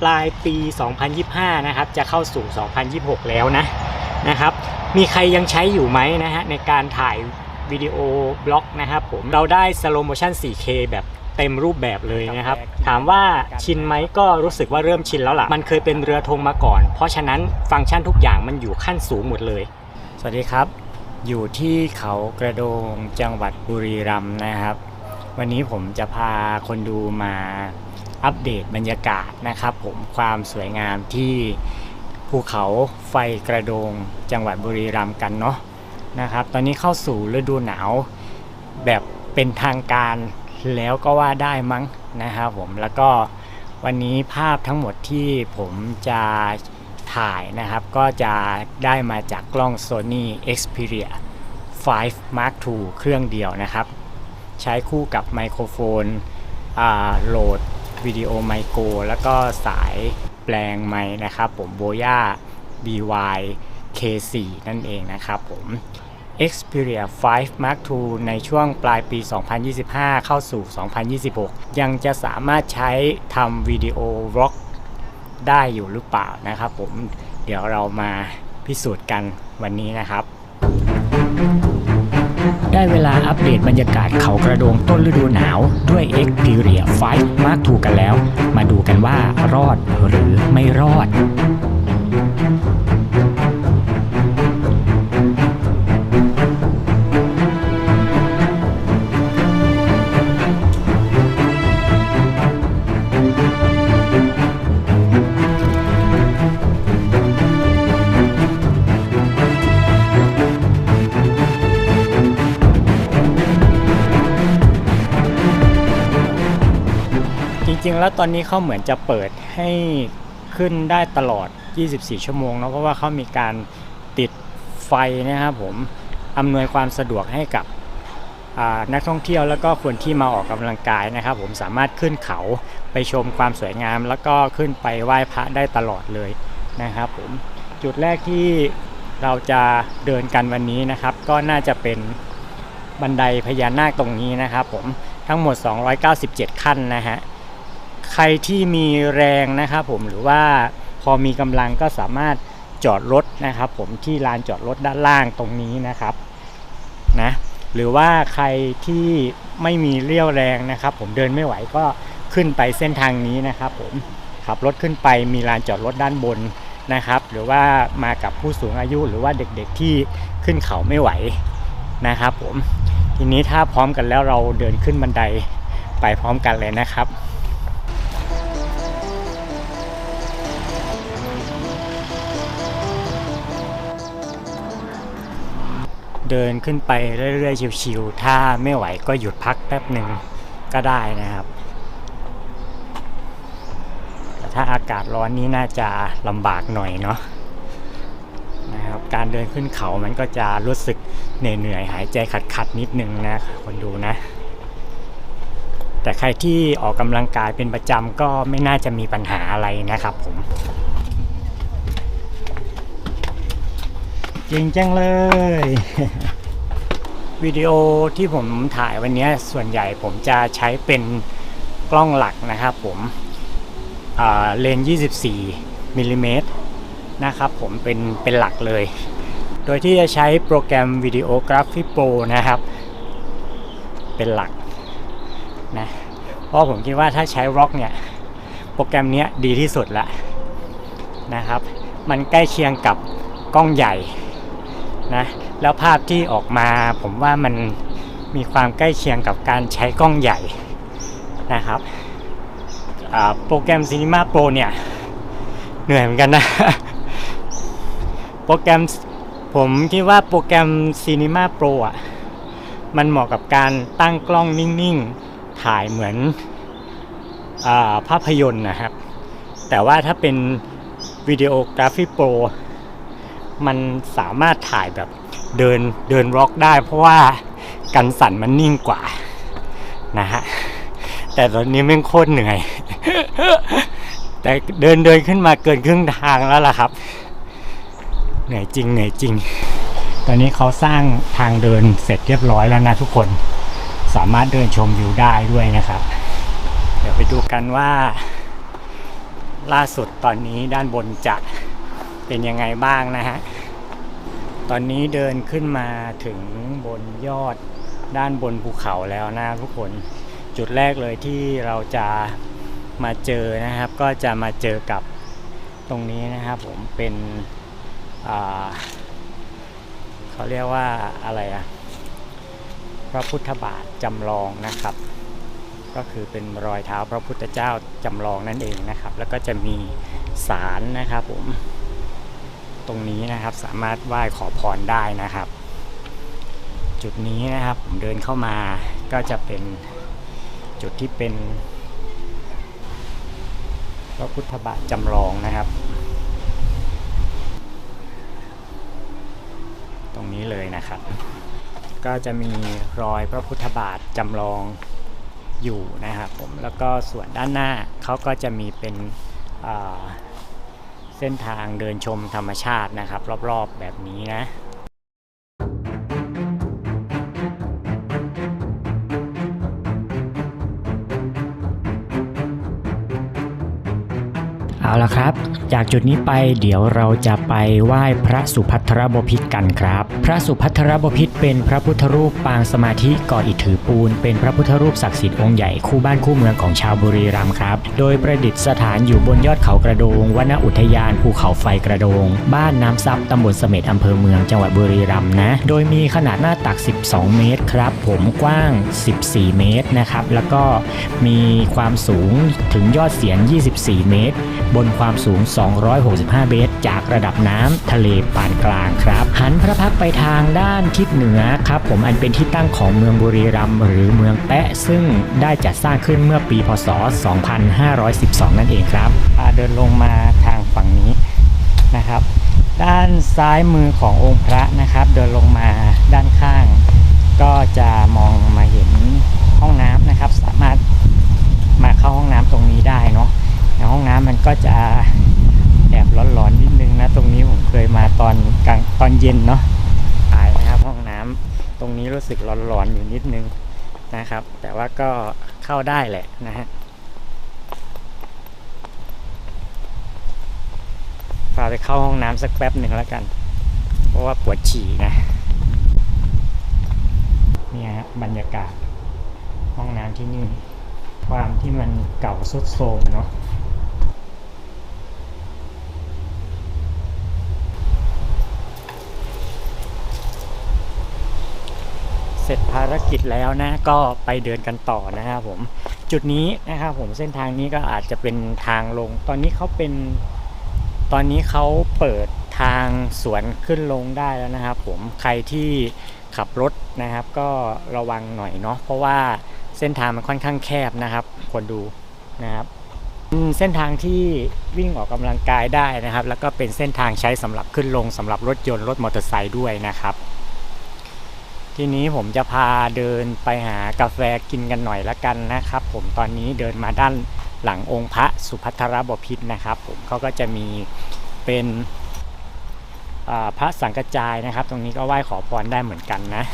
ปลายปี 2025 นะครับ จะเข้าสู่ 2026 แล้วนะนะครับ มีใครยังใช้อยู่ไหมนะฮะในการถ่ายวิดีโอบล็อกนะครับผมเราได้ slow motion 4K แบบเต็มรูปแบบเลยนะครับ ถามว่าชินไหมก็รู้สึกว่าเริ่มชินแล้วล่ะ มันเคยเป็นเรือธงมาก่อน เพราะฉะนั้นฟังก์ชันทุกอย่างมันอยู่ขั้นสูงหมดเลย สวัสดีครับ อยู่ที่เขากระโดงจังหวัดบุรีรัมย์นะครับ วันนี้ผมจะพาคนดูมา อัปเดตบรรยากาศนะครับ ผมความสวยงามที่ภูเขาไฟกระโดงจังหวัดบุรีรัมย์กันเนาะนะครับ ตอนนี้เข้าสู่ฤดูหนาวแบบเป็นทางการแล้วก็ว่าได้มั้งนะครับผมแล้วก็วันนี้ภาพทั้งหมดที่ผมจะถ่ายนะครับ ก็จะได้มาจากกล้อง Sony Xperia 5 Mark II เครื่องเดียวนะครับ ใช้คู่กับไมโครโฟนอ่าโหลด วิดีโอไมโครแล้วก็สายแปลงไมค์นะครับผมโบย่า BY K4 นั่นเองนะครับผม Xperia 5 Mark II ในช่วงปลายปี 2025 เข้าสู่ 2026 ยังจะสามารถใช้ทำวิดีโอวล็อกได้อยู่หรือเปล่านะครับผม เดี๋ยวเรามาพิสูจน์กันวันนี้นะครับ ได้เวลาอัปเดตบรรยากาศเขากระโดงต้นฤดูหนาว ด้วย Xperia 5 Mark II กันแล้ว มาดูกันว่ารอดหรือไม่รอด แล้วตอนนี้เขาเหมือนจะเปิดให้ขึ้นได้ตลอด 24 ชั่วโมงเนาะเพราะว่าเขามีการติดไฟนะครับผมอำนวยความสะดวกให้กับนักท่องเที่ยวแล้วก็คนที่มาออกกำลังกายนะครับ ผมสามารถขึ้นเขาไปชมความสวยงาม แล้วก็ขึ้นไปไหว้พระได้ตลอดเลยนะครับผมจุดแรกที่เราจะเดินกันวันนี้นะครับ ก็น่าจะเป็นบันไดพญานาคตรงนี้นะครับ ผมทั้งหมด 297 ขั้นนะฮะ ใครที่มีแรงนะครับผมหรือว่าพอมีกำลังก็สามารถจอดรถนะครับ ผมที่ลานจอดรถด้านล่างตรงนี้นะครับนะหรือว่าใครที่ไม่มีเรี่ยวแรงนะครับ ผมเดินไม่ไหวก็ขึ้นไปเส้นทางนี้นะครับ ผมขับรถขึ้นไปมีลานจอดรถด้านบนนะครับ หรือว่ามากับผู้สูงอายุหรือว่าเด็กๆที่ขึ้นเขาไม่ไหวนะครับ ผมทีนี้ถ้าพร้อมกันแล้วเราเดินขึ้นบันไดไปพร้อมกันเลยนะครับ เดินขึ้นไปเรื่อยๆชิวๆถ้าไม่ไหวก็หยุดพักแป๊บหนึ่งก็ได้นะครับ แต่ถ้าอากาศร้อนนี้น่าจะลำบากหน่อยเนาะนะครับการเดินขึ้นเขามันก็จะรู้สึกเหนื่อยๆหายใจขัดๆนิดนึงนะคนดูนะ แต่ใครที่ออกกำลังกายเป็นประจำก็ไม่น่าจะมีปัญหาอะไรนะครับผม จริงจังเลย วิดีโอที่ผมถ่ายวันนี้ส่วนใหญ่ผมจะใช้เป็นกล้องหลักนะครับผมเลนส์24มิลลิเมตรนะครับผมเป็นเป็นหลักเลย โดยที่จะใช้โปรแกรม Videography Pro นะครับ เป็นหลักนะเพราะผมคิดว่าถ้าใช้ Rock เนี่ย โปรแกรมนี้ดีที่สุดละนะครับ มันใกล้เคียงกับกล้องใหญ่ นะแล้วภาพที่ออกมาผมว่ามันมีความใกล้เคียงกับการใช้กล้องใหญ่นะครับโปรแกรม Cinema Pro เนี่ยเหนื่อยเหมือนกันนะ โปรแกรมผมคิดว่าโปรแกรม Cinema Pro อะมันเหมาะกับการตั้งกล้องนิ่งๆ ถ่ายเหมือนอาภาพยนตร์นะครับ แต่ว่าถ้าเป็นวิดีโอกราฟิโปร มันสามารถถ่ายแบบเดินเดินร็อกได้ เพราะว่ากันสั่นมันนิ่งกว่านะฮะแต่ตอนนี้แม่งโคตรเหนื่อย แต่เดินเดินขึ้นมาเกินครึ่งทางแล้วล่ะครับ เหนื่อยจริงเหนื่อยจริง ตอนนี้เขาสร้างทางเดินเสร็จเรียบร้อยแล้วนะทุกคนสามารถเดินชมวิวได้ด้วยนะครับ เดี๋ยวไปดูกันว่า ล่าสุดตอนนี้ด้านบนจะเป็นยังไงบ้างนะฮะ ตอนนี้เดินขึ้นมาถึงบนยอดด้านบนภูเขาแล้วนะทุกคนจุดแรกเลยที่เราจะมาเจอนะครับ ก็จะมาเจอกับตรงนี้นะครับ ผมเป็นเขาเรียกว่าอะไรอะพระพุทธบาทจำลองนะครับ ก็คือเป็นรอยเท้าพระพุทธเจ้าจำลองนั่นเองนะครับ แล้วก็จะมีศาลนะครับผม ตรงนี้นะครับ สามารถไหว้ขอพรได้นะครับ จุดนี้นะครับผมเดินเข้ามาก็จะเป็นจุดที่เป็นพระพุทธบาทจำลองนะครับ ตรงนี้เลยนะครับ ก็จะมีรอยพระพุทธบาทจำลองอยู่นะครับผมแล้วก็ส่วนด้านหน้าเขาก็จะมีเป็นอ่า เส้นทางเดินชมธรรมชาตินะครับ รอบๆแบบนี้นะเอาละครับ จากจุดนี้ไปเดี๋ยวเราจะไปไหว้พระสุพัทรบพิ กันครับ พระสุพัทรบพิตรเป็นพระพุทธรูปปางสมาธิก่ออิฐถือปูน เป็นพระพุทธรูปศักดิ์สิทธิ์องค์ใหญ่คู่บ้านคู่เมืองของชาวบุรีรัมย์ครับ โดยประดิษฐานอยู่บนยอดเขากระโดงวนอุทยานภูเขาไฟกระโดง บ้านน้ำซับตำบลเสม็ดอำเภอเมืองจังหวัดบุรีรัมย์นะ โดยมีขนาดหน้าตัก 12 เมตรครับ ผมกว้าง 14 เมตรนะครับ แล้วก็มีความสูงถึงยอดเสียน 24 เมตร บนความสูง 265 เมตร จากระดับน้ำทะเลปานกลางครับหันพระพักไปทางด้านทิศเหนือครับผมอันเป็นที่ตั้งของเมืองบุรีรัมย์หรือเมืองแปะซึ่งได้จัดสร้างขึ้นเมื่อปีพศ 2512 นั่นเองครับเดินลงมาทางฝั่งนี้นะครับ ด้านซ้ายมือขององค์พระนะครับ เดินลงมาด้านข้าง ก็จะมองมาเห็นห้องน้ำนะครับ สามารถมาเข้าห้องน้ำตรงนี้ได้เนาะห้องน้ำมันก็จะ ร้อนๆนิดนึงนะ ตรงนี้ผมเคยมาตอนกลางตอนเย็นเนาะตายนะครับห้องน้ำตรงนี้รู้สึกร้อนๆอยู่นิดนึงนะครับ แต่ว่าก็เข้าได้แหละนะฮะพาไปเข้าห้องน้ำสักแป๊บหนึ่งแล้วกัน เพราะว่าปวดฉี่นะเนี่ยฮะบรรยากาศห้องน้ำที่นี่ ความที่มันเก่าสุดโทรมเนาะ ร็จภารกิจแล้วนะ ก็ไปเดินกันต่อนะครับผมจุดนี้นะครับผมเส้นทางนี้ก็อาจจะเป็นทางลง ตอนนี้เขาเป็นตอนนี้เขาเปิดทางสวนขึ้นลงได้แล้วนะครับ ผมใครที่ขับรถนะครับ ก็ระวังหน่อยเนาะเพราะว่าเส้นทางมันค่อนข้างแคบนะครับควรดูนะครับเส้นทางที่วิ่งออกกำลังกายได้นะครับ แล้วก็เป็นเส้นทางใช้สำหรับขึ้นลงสำหรับรถยนต์รถมอเตอร์ไซค์ด้วยนะครับ ทีนี้ผมจะพาเดินไปหากาแฟกินกันหน่อยละกันนะครับ ผมตอนนี้เดินมาด้านหลังองค์พระสุพัทรบพิตรนะครับ ผมเขาก็จะมีเป็นพระสังกจายนะครับ ตรงนี้ก็ไหว้ขอพรได้เหมือนกันนะ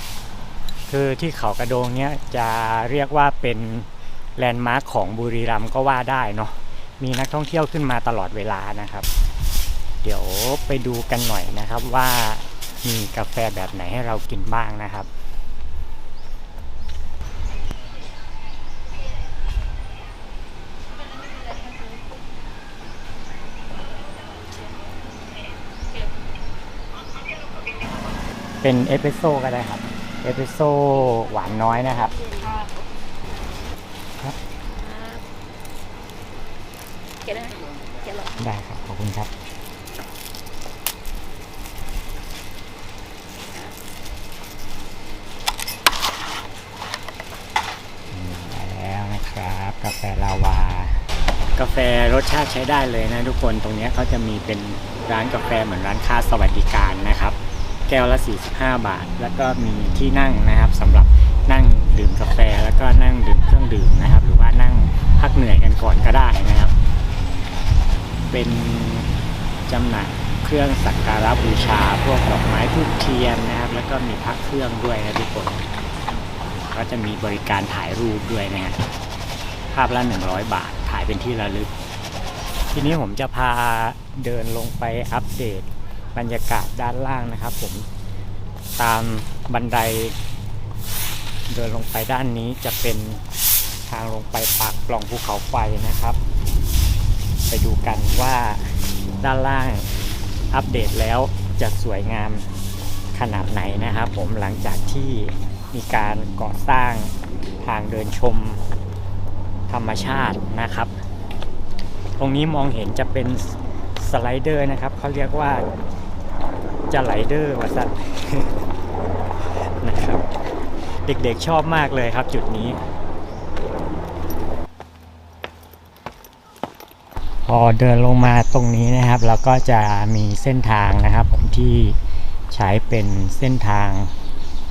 คือที่เขากระโดงเนี้ยจะเรียกว่าเป็นแลนด์มาร์คของบุรีรัมย์ก็ว่าได้เนาะมีนักท่องเที่ยวขึ้นมาตลอดเวลานะครับ เดี๋ยวไปดูกันหน่อยนะครับว่ามีกาแฟแบบไหนให้เรากินบ้างนะครับ เป็นเอสเปรสโซ่ก็ได้ครับ เอสเปรสโซ่หวานน้อยนะครับเก็บได้ไหมเก็บหรอได้ครับ ขอบคุณครับแล้วนะครับ กาแฟลาวา กาแฟรสชาติใช้ได้เลยนะทุกคน ตรงนี้เขาจะมีเป็นร้านกาแฟเหมือนร้านค้าสวัสดิการนะครับ แก้วละ 45 บาท แล้วก็มีที่นั่งนะครับสำหรับนั่งดื่มกาแฟ แล้วก็นั่งดื่มเครื่องดื่มนะครับ หรือว่านั่งพักเหนื่อยกันก่อนก็ได้นะครับ เป็นจำหน่ายเครื่องสักการะบูชา พวกดอกไม้ทูบเทียนนะครับ แล้วก็มีพักเครื่องด้วยนะทุกคน ก็จะมีบริการถ่ายรูปด้วยนะฮะภาพละ 100 บาทถ่ายเป็นที่ระลึก ทีนี้ผมจะพาเดินลงไปอัปเดต บรรยากาศด้านล่างนะครับ ผมตามบันได เดินลงไปด้านนี้จะเป็นทางลงไปปากปล่องภูเขาไฟนะครับ ไปดูกันว่าด้านล่างอัปเดตแล้วจะสวยงามขนาดไหนนะครับ ผมหลังจากที่มีการก่อสร้างทางเดินชมธรรมชาตินะครับ ตรงนี้มองเห็นจะเป็นสไลเดอร์นะครับเขาเรียกว่า จะไหลเดอร์ว่าสัตว์นะครับ เด็กๆชอบมากเลยครับจุดนี้ พอเดินลงมาตรงนี้นะครับ เราก็จะมีเส้นทางนะครับ ผมที่ใช้เป็นเส้นทาง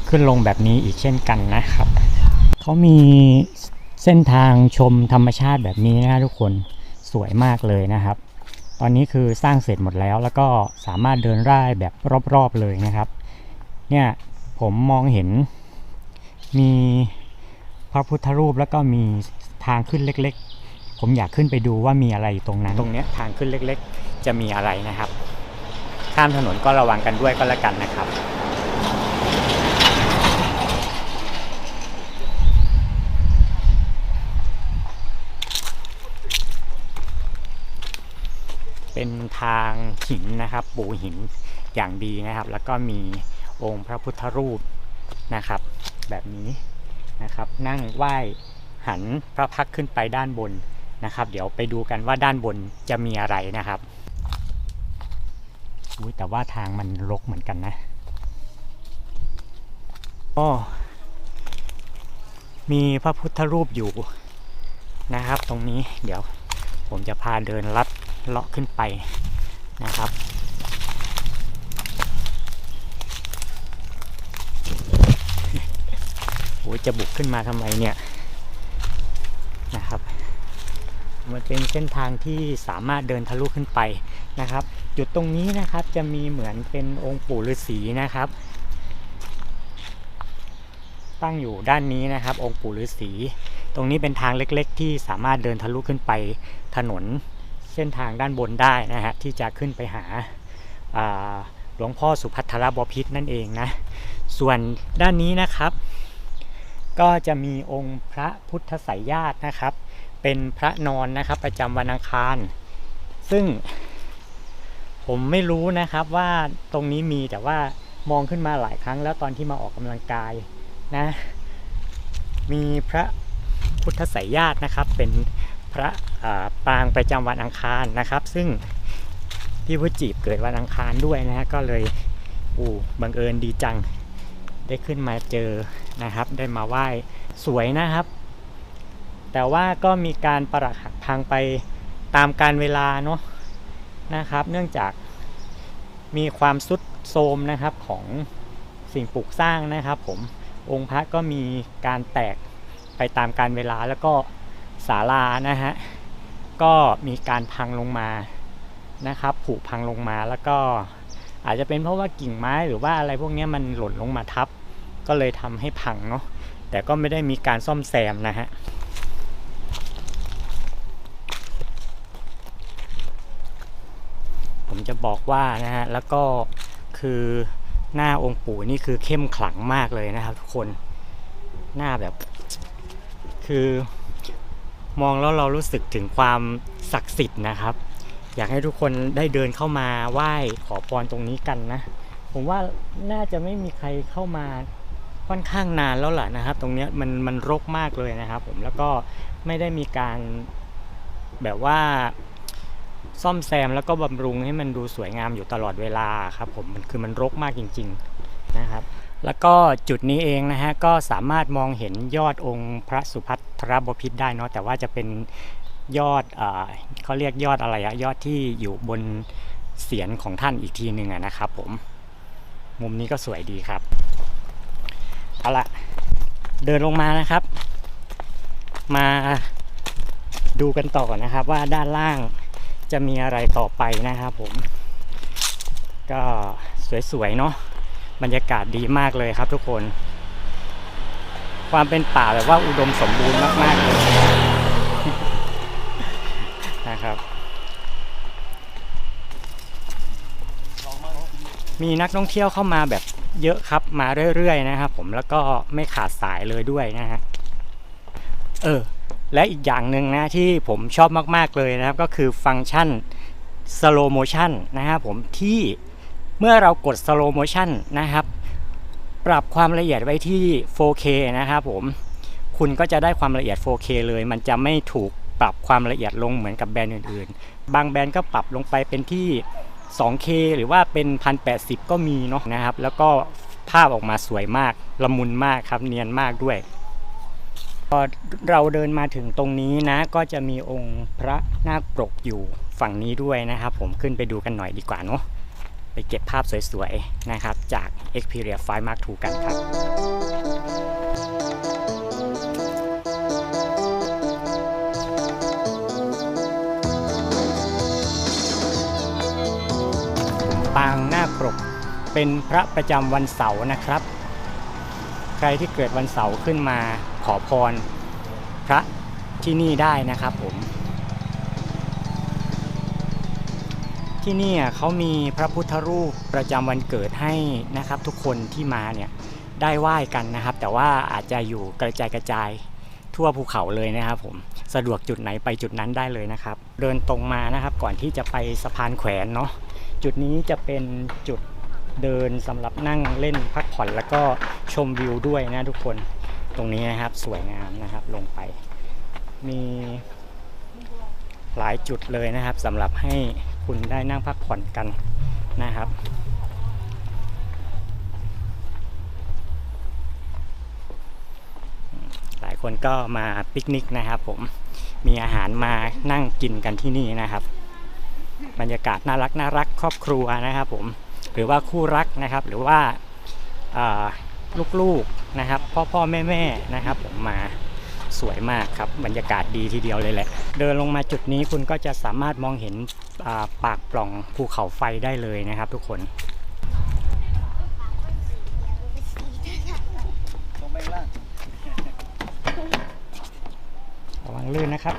ขึ้นลงแบบนี้อีกเช่นกันนะครับเขามีเส้นทางชมธรรมชาติแบบนี้นะทุกคนสวยมากเลยนะครับ ตอนนี้คือสร้างเสร็จหมดแล้ว แล้วก็สามารถเดินได้แบบรอบๆเลยนะครับ เนี่ยผมมองเห็นมีพระพุทธรูปแล้วก็มีทางขึ้นเล็กๆ ผมอยากขึ้นไปดูว่ามีอะไรอยู่ตรงนั้น ตรงเนี้ยทางขึ้นเล็กๆ จะมีอะไรนะครับ ข้ามถนนก็ระวังกันด้วยก็แล้วกันนะครับ เป็นทางหินนะครับปูหินอย่างดีนะครับ แล้วก็มีองค์พระพุทธรูปนะครับ แบบนี้นะครับ นั่งไหว้หันพระพักขึ้นไปด้านบนนะครับ เดี๋ยวไปดูกันว่าด้านบนจะมีอะไรนะครับอุ้ยแต่ว่าทางมันรกเหมือนกันนะอ้อมีพระพุทธรูปอยู่นะครับ ตรงนี้เดี๋ยวผมจะพาเดินลัด เลาะขึ้นไปนะครับ โอ้จะบุกขึ้นมาทำไมเนี่ยนะครับ มันเป็นเส้นทางที่สามารถเดินทะลุขึ้นไปนะครับ จุดตรงนี้นะครับจะมีเหมือนเป็นองค์ปู่ฤาษีนะครับ ตั้งอยู่ด้านนี้นะครับ องค์ปู่ฤาษี ตรงนี้เป็นทางเล็ก ๆ ที่สามารถเดินทะลุขึ้นไปถนน เส้นทางด้านบนได้นะฮะที่จะขึ้นไปหาาหลวงพ่อสุพัทธรบพิษนั่นเองนะส่วนด้านนี้นะครับ ก็จะมีองค์พระพุทธไสยญาตินะครับ เป็นพระนอนนะครับประจำวันอังคาร ซึ่งผมไม่รู้นะครับว่าตรงนี้มีแต่ว่ามองขึ้นมาหลายครั้งแล้วตอนที่มาออกกำลังกายนะ มีพระพุทธไสยญาตินะครับ เป็น พระปางประจำวันอังคารนะครับ ซึ่งพี่พุจีบเกิดวันอังคารด้วยนะฮะก็เลยอู้บังเอิญดีจังได้ขึ้นมาเจอนะครับ ได้มาไหว้สวยนะครับ แต่ว่าก็มีการประหลักหักพังไปตามการเวลาเนาะนะครับ เนื่องจากมีความสุดโทรมนะครับของสิ่งปลูกสร้างนะครับ ผมองค์พระก็มีการแตกไปตามการเวลาแล้วก็ ศาลานะฮะก็มีการพังลงมานะครับ ผุพังลงมาแล้วก็อาจจะเป็นเพราะว่ากิ่งไม้หรือว่าอะไรพวกนี้มันหล่นลงมาทับ ก็เลยทำให้พังเนาะแต่ก็ไม่ได้มีการซ่อมแซมนะฮะผมจะบอกว่านะฮะแล้วก็คือหน้าองค์ปู่นี่คือเข้มขลังมากเลยนะครับทุกคนหน้าแบบคือ มองแล้วเรารู้สึกถึงความศักดิ์สิทธิ์นะครับ อยากให้ทุกคนได้เดินเข้ามาไหว้ขอพรตรงนี้กันนะ ผมว่าน่าจะไม่มีใครเข้ามาค่อนข้างนานแล้วล่ะนะครับ ตรงนี้มันมันรกมากเลยนะครับ ผมแล้วก็ไม่ได้มีการแบบว่าซ่อมแซมแล้วก็บำรุงให้มันดูสวยงามอยู่ตลอดเวลาครับ ผมมันคือมันรกมากจริง ๆนะครับ แล้วก็จุดนี้เองนะฮะก็สามารถมองเห็นยอดองค์พระสุพัทธรบพิตรได้เนาะแต่ว่าจะเป็นยอดเอเขาเรียกยอดอะไรอะยอดที่อยู่บนเสียนของท่านอีกทีหนึ่งะนะครับผมมุมนี้ก็สวยดีครับเอาละเดินลงมานะครับ มาดูกันต่อนะครับว่าด้านล่างจะมีอะไรต่อไปนะครับผม ก็สวยๆเนาะ บรรยากาศดีมากเลยครับทุกคน ความเป็นป่าแบบว่าอุดมสมบูรณ์มากๆเลยนะครับมีนักท่องเที่ยวเข้ามาแบบเยอะครับมาเรื่อยๆนะครับผมแล้วก็ไม่ขาดสายเลยด้วยนะฮะเออและอีกอย่างหนึ่งนะที่ผมชอบมากๆเลยนะครับ ก็คือฟังก์ชันสโลโมชันนะครับผมที่ เมื่อเรากด slow motion นะครับ ปรับความละเอียดไว้ที่ 4K นะครับผม คุณก็จะได้ความละเอียด 4K เลย มันจะไม่ถูกปรับความละเอียดลงเหมือนกับแบรนด์อื่นๆ บางแบรนด์ก็ปรับลงไปเป็นที่ 2K หรือว่าเป็น 1080 ก็มีเนาะนะครับ แล้วก็ภาพออกมาสวยมาก ละมุนมากครับ เนียนมากด้วยพอเราเดินมาถึงตรงนี้นะ ก็จะมีองค์พระนาคปรกอยู่ฝั่งนี้ด้วยนะครับ ผมขึ้นไปดูกันหน่อยดีกว่าเนาะ ไปเก็บภาพสวยๆ นะครับจาก Xperia 5 Mark II กันครับปางหน้าปรกเป็นพระประจำวันเสาร์นะครับ ใครที่เกิดวันเสาร์ขึ้นมาขอพรพระที่นี่ได้นะครับผม ที่นี่เขามีพระพุทธรูปประจำวันเกิดให้นะครับ ทุกคนที่มาเนี่ยได้ไหว้กันนะครับ แต่ว่าอาจจะอยู่กระจายกระจายทั่วภูเขาเลยนะครับผมสะดวกจุดไหนไปจุดนั้นได้เลยนะครับ เดินตรงมานะครับก่อนที่จะไปสะพานแขวนเนาะจุดนี้จะเป็นจุดเดินสำหรับนั่งเล่นพักผ่อนแล้วก็ชมวิวด้วยนะทุกคนตรงนี้นะครับสวยงามนะครับลงไป มีหลายจุดเลยนะครับสำหรับให้ คุณได้นั่งพักผ่อนกันนะครับหลายคนก็มาปิกนิกนะครับ ผมมีอาหารมานั่งกินกันที่นี่นะครับ บรรยากาศน่ารักน่ารักครอบครัวนะครับ ผมหรือว่าคู่รักนะครับ หรือว่าาลูกๆนะครับ พ่อพ่อแม่แม่นะครับ ผมมาสวยมากครับบรรยากาศดีทีเดียวเลยแหละ เดินลงมาจุดนี้คุณก็จะสามารถมองเห็น ปากปล่องภูเขาไฟได้เลยนะครับ ทุกคนลงไปข้างล่างระวังลื่นนะครับ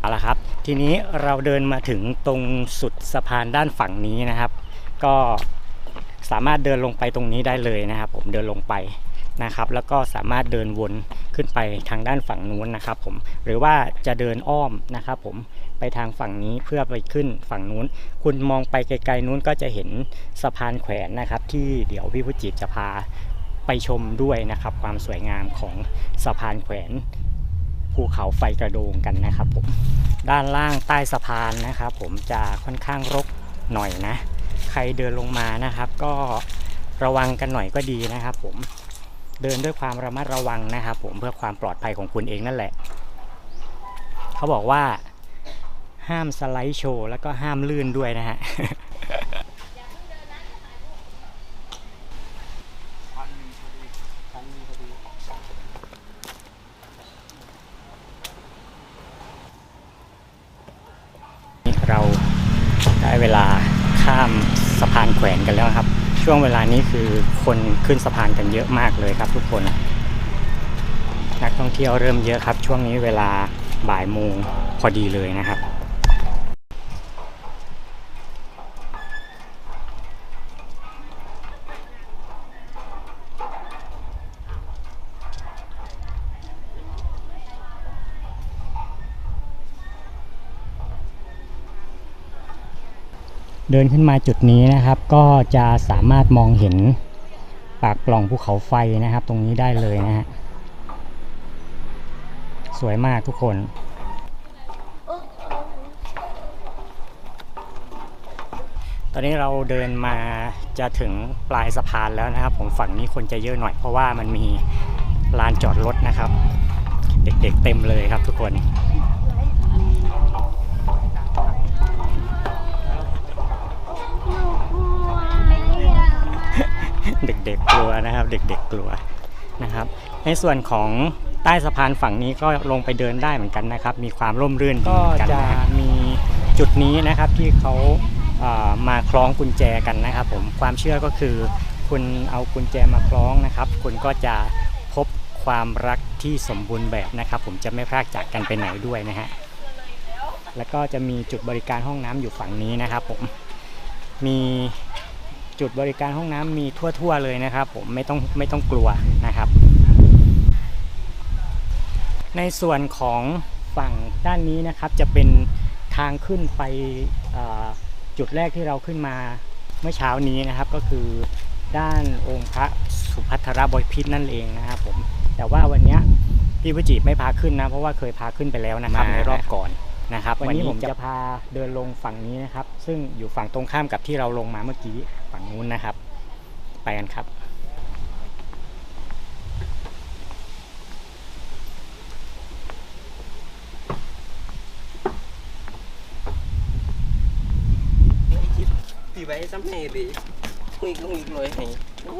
เอาละครับ ทีนี้เราเดินมาถึงตรงสุดสะพานด้านฝั่งนี้นะครับ ก็สามารถเดินลงไปตรงนี้ได้เลยนะครับ ผมเดินลงไป นะครับ แล้วก็สามารถเดินวนขึ้นไปทางด้านฝั่งนู้นนะครับผมหรือว่าจะเดินอ้อมนะครับผมไปทางฝั่งนี้เพื่อไปขึ้นฝั่งนู้น คุณมองไปไกลๆนู้นก็จะเห็นสะพานแขวนนะครับ ที่เดี๋ยวพี่ผู้จิตจะพาไปชมด้วยนะครับ ความสวยงามของสะพานแขวนภูเขาไฟกระโดงกันนะครับผมด้านล่างใต้สะพานนะครับ ผมจะค่อนข้างรกหน่อยนะ ใครเดินลงมานะครับ ก็ระวังกันหน่อยก็ดีนะครับ ผม เดินด้วยความระมัดระวังนะครับผมเพื่อความปลอดภัยของคุณเองนั่นแหละ เขาบอกว่าห้ามสไลด์โชว์แล้วก็ห้ามลื่นด้วยนะฮะเราได้เวลาข้ามสะพานแขวนกันแล้วครับ ช่วงเวลานี้คือ คนขึ้นสะพานกันเยอะมากเลยครับทุกคน นักท่องเที่ยวเริ่มเยอะครับ ช่วงนี้เวลาบ่ายโมงพอดีเลยนะครับเดินขึ้นมาจุดนี้นะครับก็จะสามารถมองเห็น ปากปล่องภูเขาไฟนะครับ ตรงนี้ได้เลยนะฮะสวยมากทุกคนตอนนี้เราเดินมาจะถึงปลายสะพานแล้วนะครับ ผมฝั่งนี้คนจะเยอะหน่อยเพราะว่ามันมีลานจอดรถนะครับ เด็กๆเต็มเลยครับทุกคน เด็กๆกลัวนะครับ เด็กๆกลัวนะครับ ในส่วนของใต้สะพานฝั่งนี้ก็ลงไปเดินได้เหมือนกันนะครับ มีความร่มรื่นกันจะมีจุดนี้นะครับที่เขาเอ่อมาคล้องกุญแจกันนะครับ ผมความเชื่อก็คือ คุณเอากุญแจมาคล้องนะครับ คุณก็จะพบความรักที่สมบูรณ์แบบนะครับ ผมจะไม่พรากจากกันไปไหนด้วยนะฮะแล้วก็จะมีจุดบริการห้องน้ำอยู่ฝั่งนี้นะครับ ผมมี จุดบริการห้องน้ำมีทั่ว ๆ เลยนะครับ ผมไม่ต้องไม่ต้องกลัวนะครับ ในส่วนของฝั่งด้านนี้นะครับจะเป็นทางขึ้นไปเอ่อจุดแรกที่เราขึ้นมาเมื่อเช้านี้นะครับก็คือด้านองค์พระสุพัทรบพิตรนั่นเองนะครับผมแต่ว่าวันเนี้ยพี่วจิไม่พาขึ้นนะ เพราะว่าเคยพาขึ้นไปแล้วนะครับในรอบก่อน นะครับ วันนี้ผมจะพาเดินลงฝั่งนี้นะครับ ซึ่งอยู่ฝั่งตรงข้ามกับที่เราลงมาเมื่อกี้ฝั่งนู้นนะครับ ไปกันครับ vì vậy sắm này bị nguy có nguy lỗi này น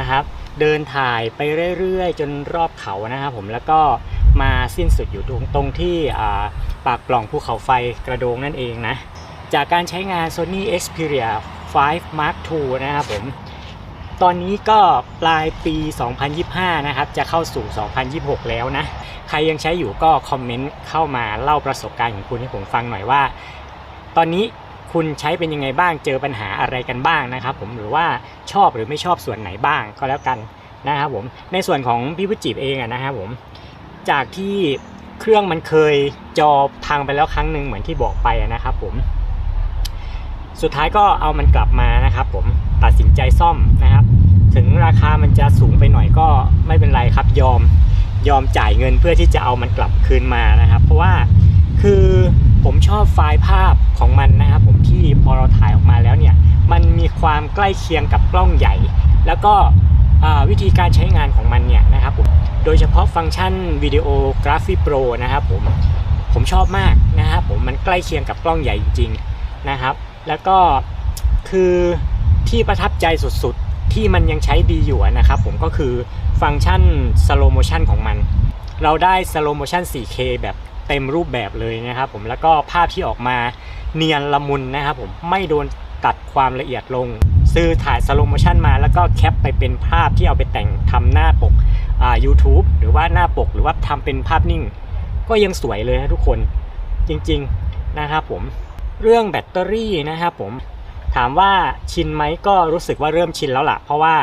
ะครับ เดินถ่ายไปเรื่อยๆ จนรอบเขานะครับผมแล้วก็มาสิ้นสุดอยู่ตรงตรงที่ปากปล่องภูเขาไฟกระโดงนั่นเองนะ จากการใช้งาน Sony Xperia 5 Mark II นะครับผมตอนนี้ก็ปลายปี 2025 นะครับ จะเข้าสู่ 2026 แล้วนะ ใครยังใช้อยู่ก็คอมเมนต์เข้ามาเล่าประสบการณ์ของคุณให้ผมฟังหน่อยว่า ตอนนี้ คุณใช้เป็นยังไงบ้างเจอปัญหาอะไรกันบ้างนะครับ ผมหรือว่าชอบหรือไม่ชอบส่วนไหนบ้างก็แล้วกันนะครับผมในส่วนของพี่พุจิบเองนะครับผมจากที่เครื่องมันเคยจอพังไปแล้วครั้งหนึ่งเหมือนที่บอกไปนะครับผมสุดท้ายก็เอามันกลับมานะครับ ผมตัดสินใจซ่อมนะครับ ถึงราคามันจะสูงไปหน่อยก็ไม่เป็นไรครับยอมยอมจ่ายเงินเพื่อที่จะเอามันกลับคืนมานะครับ เพราะว่าคือ ผมชอบไฟล์ภาพของมันนะครับผมที่พอเราถ่ายออกมาแล้วเนี่ยมันมีความใกล้เคียงกับกล้องใหญ่ แล้วก็วิธีการใช้งานของมันเนี่ยนะครับผมโดยเฉพาะฟังก์ชันวิดีโอกราฟิโปรนะครับผมผมชอบมากนะครับผมมันใกล้เคียงกับกล้องใหญ่จริงๆนะครับ แล้วก็คือที่ประทับใจสุดๆ ที่มันยังใช้ดีอยู่นะครับผมก็คือฟังก์ชัน slow motion ของมัน เราได้ slow motion 4K แบบ เต็มรูปแบบเลยนะครับผมแล้วก็ภาพที่ออกมาเนียนละมุนนะครับผมไม่โดนตัดความละเอียดลง ซื้อถ่าย slow motion มาแล้วก็แคปไปเป็นภาพที่เอาไปแต่งทำหน้าปกอ่า YouTube หรือว่าหน้าปกหรือว่าทำเป็นภาพนิ่ง ก็ยังสวยเลยนะทุกคนจริงๆนะครับผมเรื่องแบตเตอรี่นะครับผมถามว่าชินไหมก็รู้สึกว่าเริ่มชินแล้วล่ะ เพราะว่า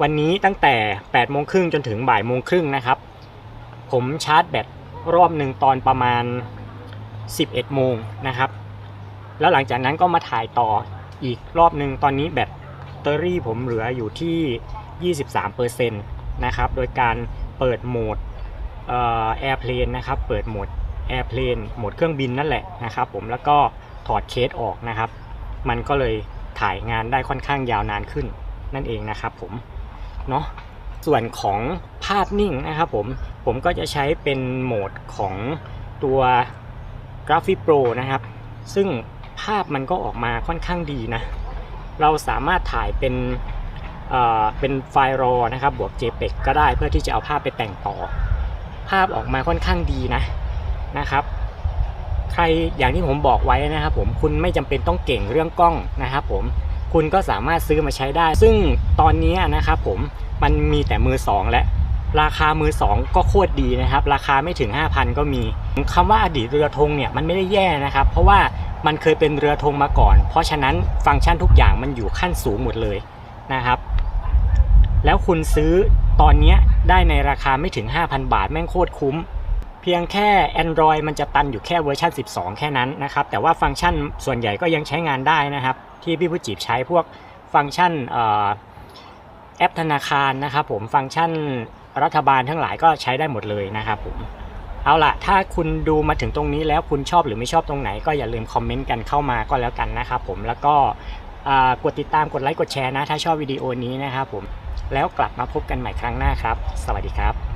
วันนี้ตั้งแต่8โมงครึ่งจนถึงบ่ายโมงครึ่งนะครับ ผมชาร์จแบต รอบหนึ่งตอนประมาณ 11โมงนะครับ แล้วหลังจากนั้นก็มาถ่ายต่ออีกรอบหนึ่งตอนนี้แบตเตอรี่ผมเหลืออยู่ที่ 23%นะครับ โดยการเปิดโหมดเอ่อ Airplane นะครับ เปิดโหมด Airplane โหมดเครื่องบินนั่นแหละนะครับผม แล้วก็ถอดเคสออกนะครับ มันก็เลยถ่ายงานได้ค่อนข้างยาวนานขึ้นนั่นเองนะครับผม เนาะ ส่วนของภาพนิ่งนะครับผม ผมก็จะใช้เป็นโหมดของตัว Graphic Pro นะครับ ซึ่งภาพมันก็ออกมาค่อนข้างดีนะ เราสามารถถ่ายเป็นเอ่อเป็นไฟล์ RAW นะครับ บวก JPEG ก็ได้เพื่อที่จะเอาภาพไปแต่งต่อ ภาพออกมาค่อนข้างดีนะนะครับ ใครอย่างที่ผมบอกไว้นะครับผมคุณไม่จำเป็นต้องเก่งเรื่องกล้องนะครับผม คุณก็สามารถซื้อมาใช้ได้ ซึ่งตอนนี้นะครับผมมันมีแต่มือสองและ ราคามือสองก็โคตรดีนะครับ ราคาไม่ถึง 5,000 ก็มีคำว่าอดีตเรือธงเนี่ยมันไม่ได้แย่นะครับ เพราะว่ามันเคยเป็นเรือธงมาก่อน เพราะฉะนั้นฟังก์ชันทุกอย่างมันอยู่ขั้นสูงหมดเลยนะครับ แล้วคุณซื้อตอนนี้ได้ในราคาไม่ถึง 5,000 บาทแม่งโคตรคุ้ม เพียงแค่ Android มันจะตันอยู่แค่เวอร์ชัน12 แค่นั้นนะครับ แต่ว่าฟังก์ชันส่วนใหญ่ก็ยังใช้งานได้นะครับ ที่พี่ผู้จีบใช้พวกฟังก์ชันออแอปธนาคารนะครับผมฟังก์ชันรัฐบาลทั้งหลายก็ใช้ได้หมดเลยนะครับผมเอาล่ะถ้าคุณดูมาถึงตรงนี้แล้วคุณชอบหรือไม่ชอบตรงไหน ก็อย่าลืมคอมเมนต์กันเข้ามาก็แล้วกันนะครับผมแล้วก็กดติดตามกดไลค์กดแชร์นะ ถ้าชอบวิดีโอนี้นะครับผมแล้วกลับมาพบกันใหม่ครั้งหน้าครับ สวัสดีครับ